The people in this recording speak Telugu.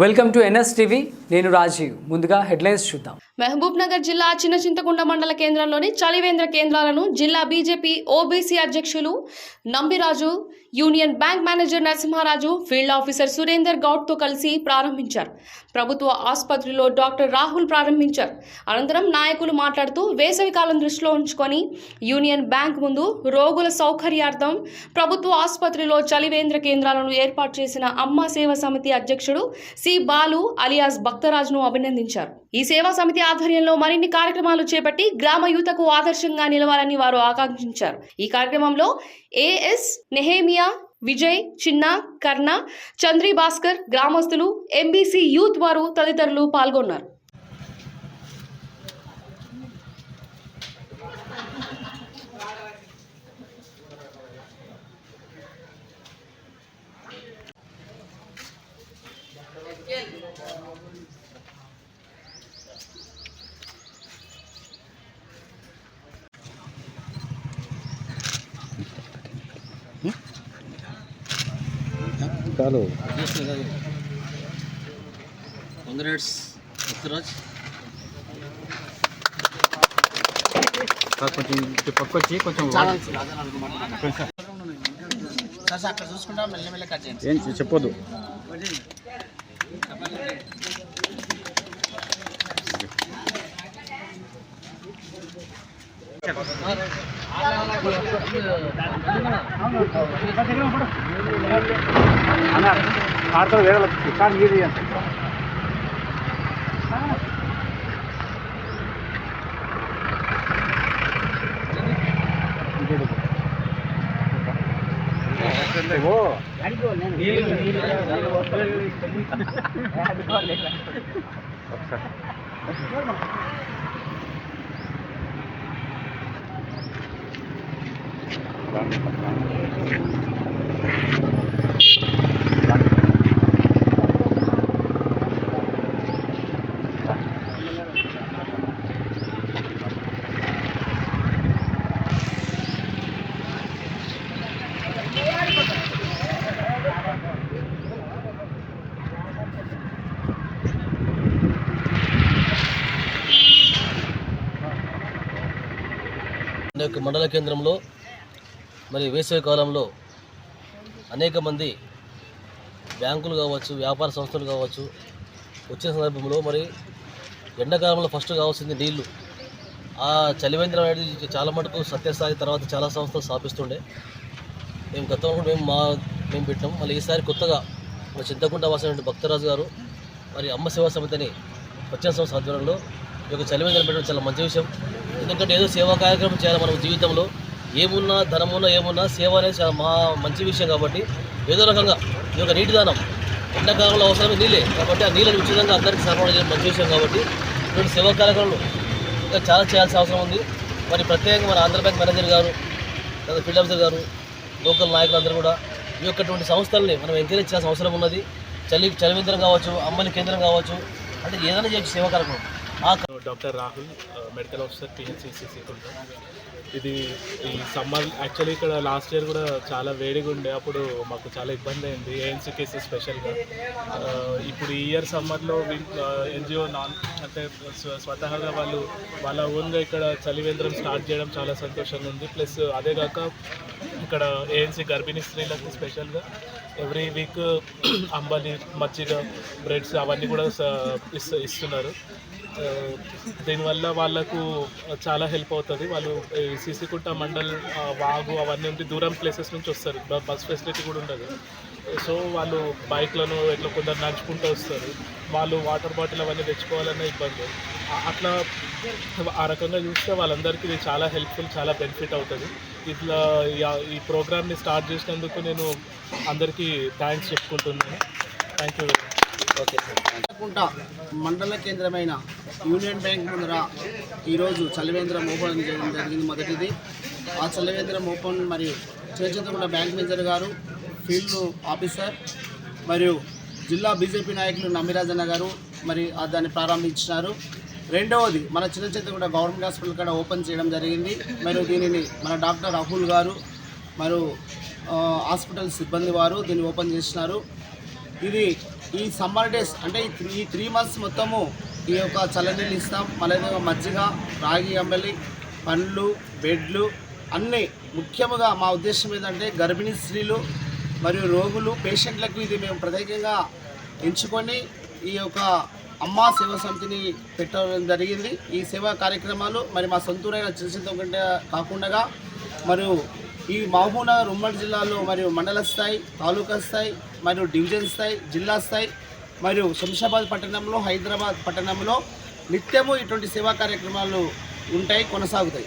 Welcome to NS TV. నేను రాజీవ్. ముందుగా హెడ్లైన్స్ చూద్దాం. మహబూబ్ నగర్ జిల్లా చిన్న చింతకుండ మండల కేంద్రంలోని చలివేంద్ర కేంద్రాలను జిల్లా బీజేపీ ఓబీసీ అధ్యక్షులు Nambiraju union bank manager Narasimharaju field officer Surender గౌడ్తో కలిసి ప్రారంభించారు. ప్రభుత్వ ఆసుపత్రిలో డాక్టర్ రాహుల్ ప్రారంభించారు. అనంతరం నాయకులు మాట్లాడుతూ వేసవికాలం దృష్టిలో ఉంచుకొని యూనియన్ బ్యాంక్ ముందు రోగుల సౌకర్యార్థం ప్రభుత్వ ఆసుపత్రిలో చలివేంద్ర కేంద్రాలను ఏర్పాటు చేసిన అమ్మ సేవ సమితి అధ్యక్షుడు సి. బాలు అలియాస్ భక్తరాజ్ను అభినందించారు. ఈ సేవా సమితి ఆధ్వర్యంలో మరిన్ని కార్యక్రమాలు చేపట్టి గ్రామ యువతకు ఆదర్శంగా నిలవాలని వారు ఆకాంక్షించారు. ఈ కార్యక్రమంలో ఏఎస్ నెహేమియా విజయ్ చిన్న కర్ణ చంద్రి భాస్కర్ గ్రామస్తులు ఎంబీసీ యూత్ వారు తదితరులు పాల్గొన్నారు. చాలు. కాంగ్రెస్ భక్తరాజ్ కొంచెం పక్క వచ్చి కొంచెం సార్. అక్కడ చూసుకుంటా మెల్లమెల్ల కట్ చేయండి. ఏం చెప్పొద్దు. ఆడతారు వేరే కానీ ఇది ఓ మన మండల కేంద్రంలో మరి వేసవి కాలంలో అనేక మంది బ్యాంకులు కావచ్చు వ్యాపార సంస్థలు కావచ్చు వచ్చిన సందర్భంలో మరి ఎండాకాలంలో ఫస్ట్ కావాల్సింది నీళ్ళు. ఆ చలివేంద్రం అనేది చాలా మటుకు సత్యసాయి తర్వాత చాలా సంస్థలు స్థాపిస్తుండే. మేము గతంలో కూడా మేము మా మేము పెట్టాం మళ్ళీ ఈసారి కొత్తగా మన చింతకుంట వాసిన భక్తరాజు గారు మరి అమ్మ సేవా సమితిని వచ్చిన సంస్థ ఆధ్వర్యంలో ఈ యొక్క చలివేంద్రం పెట్టడం చాలా మంచి విషయం. ఎందుకంటే ఏదో సేవా కార్యక్రమం చేయాలి మనం జీవితంలో. ఏమున్నా ధనమున్నా ఏమున్నా సేవ అనేది చాలా మా మంచి విషయం కాబట్టి ఏదో రకంగా ఈ యొక్క నీటి దానం ఎండాకాలంలో అవసరమే నీళ్ళే. కాబట్టి ఆ నీళ్ళని ఉచితంగా అందరికీ సరఫరా చేయడం మంచి విషయం కాబట్టి ఇటువంటి సేవా కార్యక్రమాలు ఇంకా చాలా చేయాల్సిన అవసరం ఉంది. మరి ప్రత్యేకంగా మన ఆంధ్ర బ్యాంక్ మేనేజర్ గారు లేదా ఫీల్డ్ ఆఫీసర్ గారు లోకల్ నాయకులందరూ కూడా ఈ యొక్కటువంటి సంస్థల్ని మనం ఎంకరేజ్ చేయాల్సిన అవసరం ఉన్నది. చలి చలివేంద్రం కావచ్చు అమ్మని కేంద్రం కావచ్చు అంటే ఏదైనా చేయొచ్చు సేవా కార్యక్రమం. ఆ doctor Rahul medical officer PHCC ఇది ఈ సమ్మర్ యాక్చువల్లీ ఇక్కడ లాస్ట్ ఇయర్ కూడా చాలా వేడిగా ఉండే. అప్పుడు మాకు చాలా ఇబ్బంది అయింది ఏఎన్సీ కేసెస్ స్పెషల్గా ఇప్పుడు ఈ ఇయర్ సమ్మర్లో ఎన్జిఓ నాన్ అంటే స్వతహాగా వాళ్ళు వాళ్ళ ఓన్గా ఇక్కడ చలివేంద్రం స్టార్ట్ చేయడం చాలా సంతోషంగా ఉంది. ప్లస్ అదే కాక ఇక్కడ ఏఎన్సీ గర్భిణీ స్త్రీలకు స్పెషల్గా ఎవ్రీ వీక్ అంబలి మజ్జిగ బ్రెడ్స్ అవన్నీ కూడా ఇస్తున్నారు. దీనివల్ల వాళ్ళకు చాలా హెల్ప్ అవుతుంది. వాళ్ళు ఈ సిసికుంట మండల్ వాగు అవన్నీ ఉంటే దూరం ప్లేసెస్ నుంచి వస్తారు. బస్ ఫెసిలిటీ కూడా ఉండదు. సో వాళ్ళు బైక్లను ఎట్లా కొందరు నడుచుకుంటూ వస్తారు. వాళ్ళు వాటర్ బాటిల్ అవన్నీ తెచ్చుకోవాలన్న ఇబ్బంది. అట్లా ఆ రకంగా చూస్తే వాళ్ళందరికీ ఇది చాలా హెల్ప్ఫుల్ చాలా బెనిఫిట్ అవుతుంది. ఇట్లా ఈ- ఈ ప్రోగ్రామ్ని స్టార్ట్ చేసినందుకు నేను అందరికీ థ్యాంక్స్ చెప్పుకుంటున్నాను. Thank you. Very much Kunta మండల కేంద్రమైన యూనియన్ బ్యాంక్ ముందర ఈరోజు చలివేంద్రం ఓపెన్ చేయడం జరిగింది మొదటిది. ఆ చలివేంద్రం ఓపెన్ మరియు చేచేతకుండా బ్యాంక్ మేనేజర్ గారు ఫీల్డ్ ఆఫీసర్ మరియు జిల్లా బీజేపీ నాయకులు నమ్మిరాజన్న గారు మరి దాన్ని ప్రారంభించినారు. రెండవది మన చిన్న గవర్నమెంట్ హాస్పిటల్ కూడా ఓపెన్ చేయడం జరిగింది. మరియు దీనిని మన డాక్టర్ రాహుల్ గారు మరియు హాస్పిటల్ సిబ్బంది వారు దీన్ని ఓపెన్ చేసినారు. ఇది ఈ సమ్మర్ డేస్ అంటే ఈ త్రీ ఈ త్రీ మంత్స్ మొత్తము ఈ యొక్క చల్లనీళ్ళు ఇస్తాం. మళ్ళీ మజ్జిగ రాగి అంబలి పండ్లు బెడ్లు అన్నీ ముఖ్యంగా మా ఉద్దేశం ఏంటంటే గర్భిణీ స్త్రీలు మరియు రోగులు పేషెంట్లకు ఇది మేము ప్రత్యేకంగా ఎంచుకొని ఈ యొక్క అమ్మా సేవా సమితిని పెట్టడం జరిగింది. ఈ సేవా కార్యక్రమాలు మరి మా సొంతూరైన చిరుచింత కాకుండా మరియు ఈ మహబూబ్నగర్ ఉమ్మడి జిల్లాలో మరియు మండల స్థాయి తాలూకా స్థాయి మరియు డివిజన్ స్థాయి జిల్లా స్థాయి మరియు శంషాబాద్ పట్టణంలో హైదరాబాద్ పట్టణంలో నిత్యము ఇటువంటి సేవా కార్యక్రమాలు ఉంటాయి కొనసాగుతాయి.